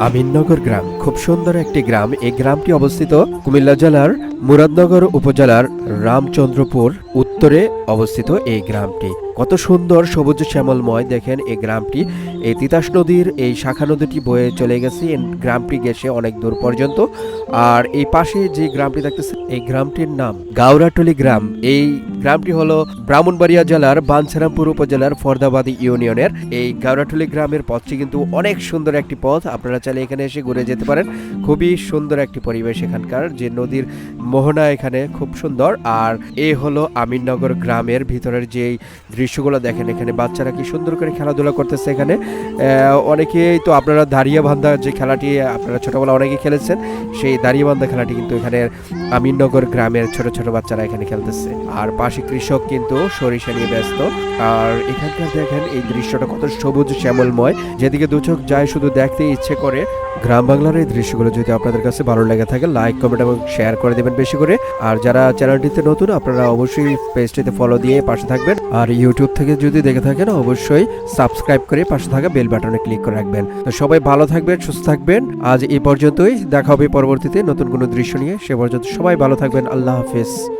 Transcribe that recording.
আমিননগর গ্রাম। খুব সুন্দর একটি গ্রাম। এই গ্রামটি অবস্থিত কুমিল্লা জেলার মুরাদনগর উপজেলার রামচন্দ্রপুর উত্তরে অবস্থিত এই গ্রামটি। কত সুন্দর সবুজ শ্যামলময় দেখেন এই গ্রামটি। এই তিতাস নদীর এই শাখা নদীটি বয়ে চলে গেছে। এই গ্রামটি গেছে অনেক দূর পর্যন্ত। আর এই পাশে যে গ্রামটি দেখতেছে, এই গ্রামটির নাম গাউরাটলি গ্রাম। এই গ্রামটি হলো ব্রাহ্মণবাড়িয়া জেলার বাঞ্ছারামপুর উপজেলার ফরদাবাদী ইউনিয়নের। এই গাউরাটলি গ্রামের পথটি কিন্তু অনেক সুন্দর একটি পথ। আপনারা চাইলে এখানে এসে ঘুরে যেতে পারেন। খুবই সুন্দর একটি পরিবেশ এখানকার। যে নদীর মোহনা এখানে খুব সুন্দর। আর এ হলো আমিননগর গ্রামের ভিতরের যেই দৃশ্যগুলো দেখেন, এখানে বাচ্চারা কি সুন্দর করে খেলাধুলা করতেছে এখানে। অনেকেই তো আপনারা দাঁড়িয়ে বান্ধা যে খেলাটি, আপনারা ছোটবেলা অনেকে খেলেছেন, সেই দাঁড়িয়ে বান্ধা খেলাটি কিন্তু এখানে আমিননগর গ্রামের ছোট ছোট বাচ্চারা এখানে খেলতেছে। আর পাশে কৃষক কিন্তু সরিষা নিয়ে ব্যস্ত। আর এখানকার দেখেন এই দৃশ্যটা কত সবুজ শ্যামলময়। যেদিকে দু চোখ যায়, শুধু দেখতে ইচ্ছে করে। গ্রাম বাংলার এই দৃশ্যগুলো যদি আপনাদের কাছে ভালো লেগে থাকে, লাইক, কমেন্ট এবং শেয়ার করে দেবেন বেশি করে। আর যারা চ্যানেলটিতে নতুন, আপনারা অবশ্যই পেজটিতে ফলো দিয়ে পাশে থাকবেন। আর ইউটিউব থেকে যদি দেখে থাকেন, অবশ্যই সাবস্ক্রাইব করে পাশে থাকা বেল বাটনে ক্লিক করে রাখবেন। তো সবাই ভালো থাকবেন, সুস্থ থাকবেন। আজ এ পর্যন্তই। দেখা হবে পরবর্তীতে নতুন কোনো দৃশ্য নিয়ে। সে পর্যন্ত সবাই ভালো থাকবেন। আল্লাহ হাফেজ।